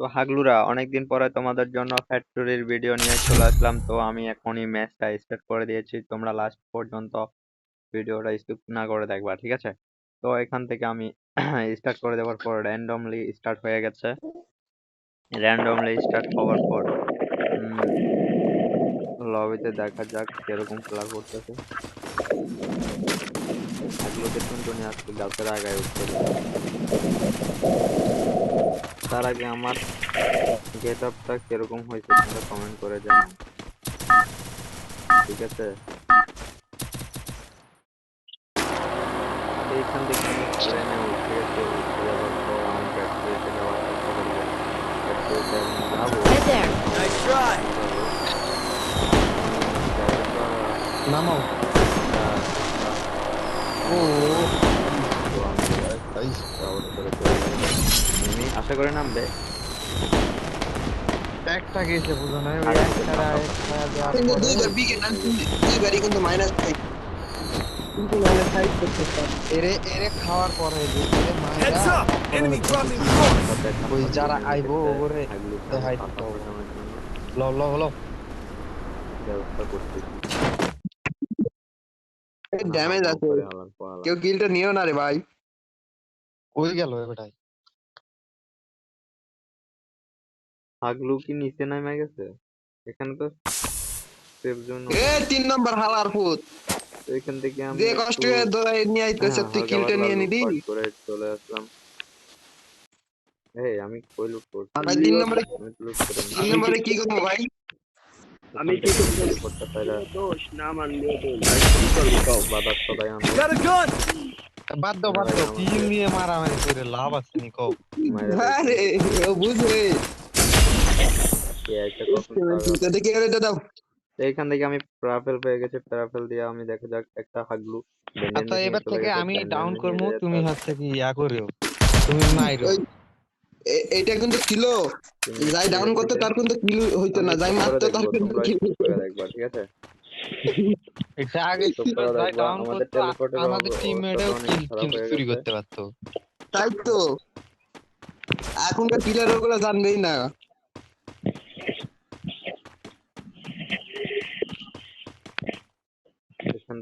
তো হাগলুরা, অনেকদিন পরে তোমাদের জন্য ফ্যাক্টরির ভিডিও নিয়ে চলে আসলাম। তো আমি এখনই ম্যাচটা স্টার্ট করে দিয়েছি। তোমরা লাস্ট পর্যন্ত ভিডিওটা স্কিপ না করে দেখবা, ঠিক আছে? তো এখান থেকে আমি স্টার্ট করে দেওয়ার পর র্যান্ডমলি স্টার্ট হয়ে গেছে। র্যান্ডমলি স্টার্ট হওয়ার পর লবিতে দেখা যাক কীরকম খেলা করতেছে। এগুলোকে টুনটুনি আজকে গাছের আগায় উঠতে তার আগে আমার গেট আপটা কীরকম হয়েছে তোমরা কমেন্ট করে জানাও। ঠিক আছে? এইখান থেকে আমি ট্রেনে উঠে গেছে উঠে যাওয়ার পর আমি ফ্যাক্টরিতে যাওয়ার চেষ্টা করব। ফ্যাক্টরিতে আমি যাব। Nice try. নামাও। ও। তাই আমি আশা করে নামবে। একটা গেছে বুঝো না ওই আরে, একটা একটা দেওয়ার কিন্তু দুইবার বিকে না দুইবারই কিন্তু মাইনাস ফাইভ কিন্তু মাইনাস ফাইভ করতে এরে এরে খাওয়ার পরে যে এরে Heads up! Enemy ওই যারা আইবো ওরে দেখাই হবে। ল ল ল ব্যবস্থা করতেছি ড্যামেজ আছে। কেউ গিলটা নিও না রে ভাই। কই গেল এটাই হাগলু কি নিচে নামে গেছে? এখানে তো সেফ জোন এ তিন নম্বর হালার ফুট এখান থেকে আমি যে কষ্ট করে দৌড়াই নিয়ে আইতেছে হ্যাঁ, তুই কিলটা নিয়ে নিবি? করে চলে আসলাম। এই আমি কই লুট করছি? ভাই তিন নম্বরে আমি তিন নম্বরে কি করব ভাই? আমি কি করতে পারা দোষ না মানলে বাদার সবাই আমি a gun. বাদ দাও বাদ দাও। তিন নিয়ে মারামারি করে লাভ আছে নি কও। আরে ও দেখে গেলে দাও। এইখান থেকে আমি প্রাফেল পেয়ে গেছি প্রাফেল দিয়ে আমি দেখা যাক একটা হাগলু আচ্ছা এবার থেকে আমি ডাউন করব তুমি হচ্ছে কি ইয়া করিও তুমি মাইরো। এটা কিন্তু ছিল। যাই ডাউন করতে তার কিন্তু কিল হইতো না যাই মারতো তার দেখব, কিন্তু কিল ঠিক আছে? এটা আগে যাই ডাউন আমাদের করতো আমাদের টিমমেটও কিল কিন্তু চুরি করতে পারতো। তাই তো। এখনকার প্লেয়ার ওগুলো জানবেই না।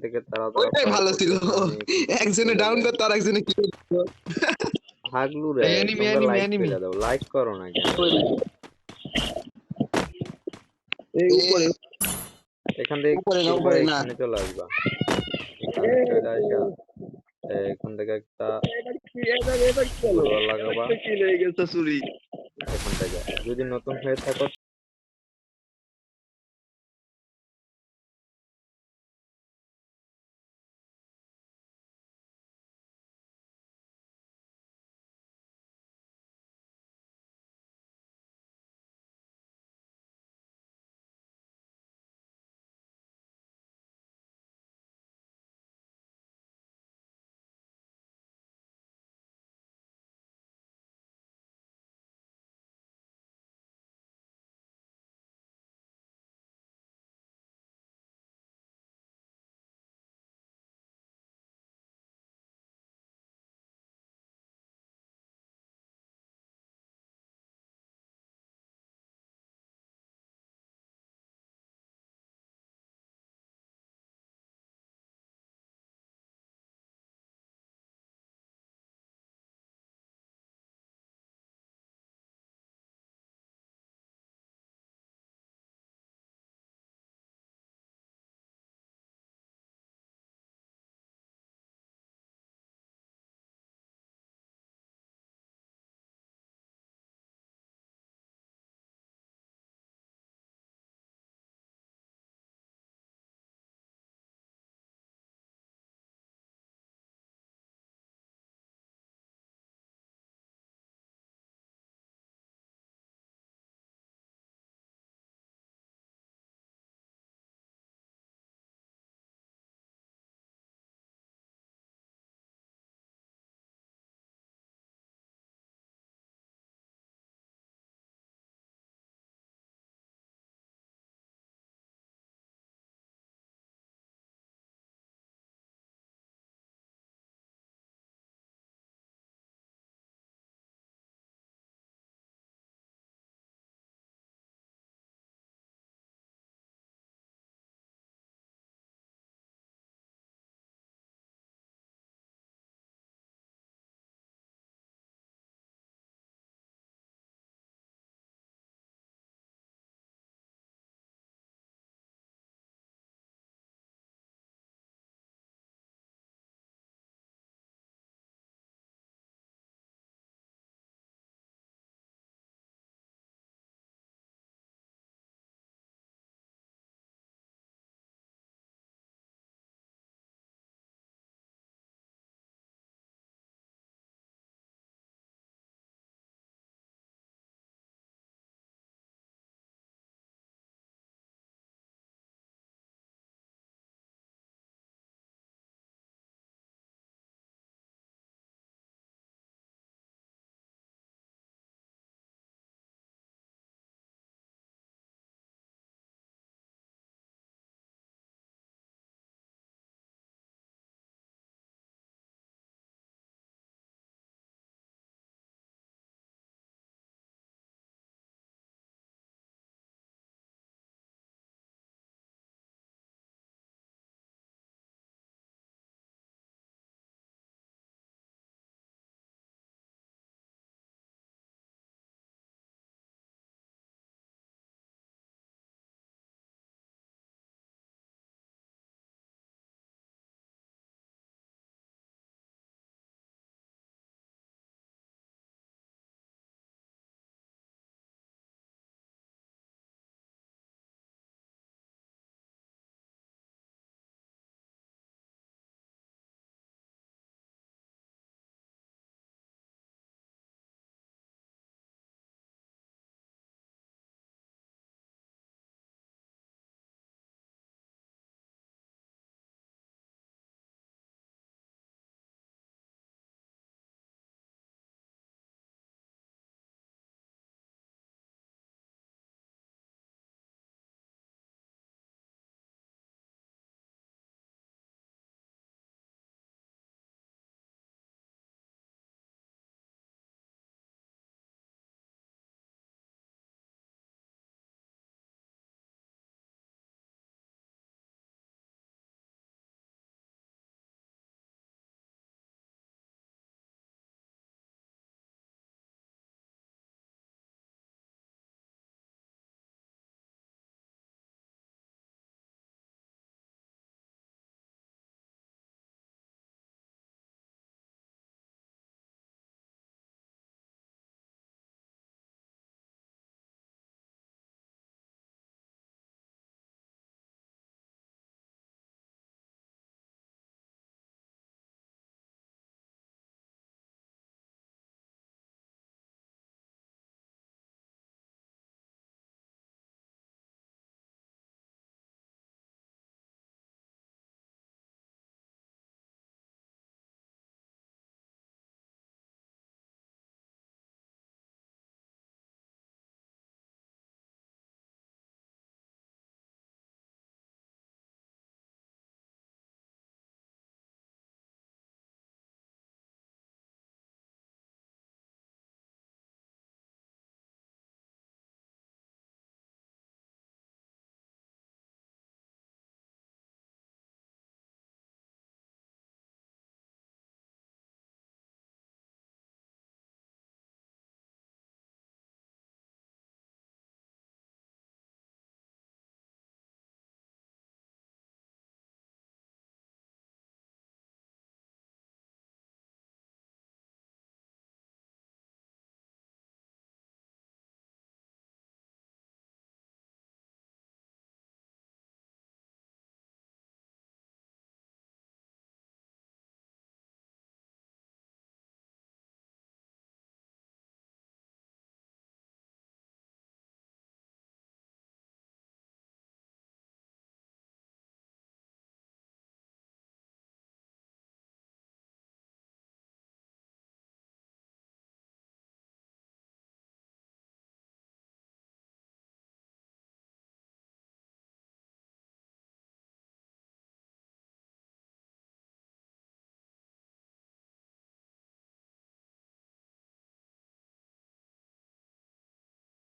থেকে তারা ওইটাই ভালো ছিল। একজনে ডাউন। করতো আর একজনে কিল হাগলু রে enemy, like enemy। দাও লাইক করো না কেন? এই উপরে। এখান থেকে উপরে না, উপরে না। এখানে চলে আসবা। এখানে থেকে একটা লাগাবা। এখান থেকে। যদি নতুন হয়ে থাকো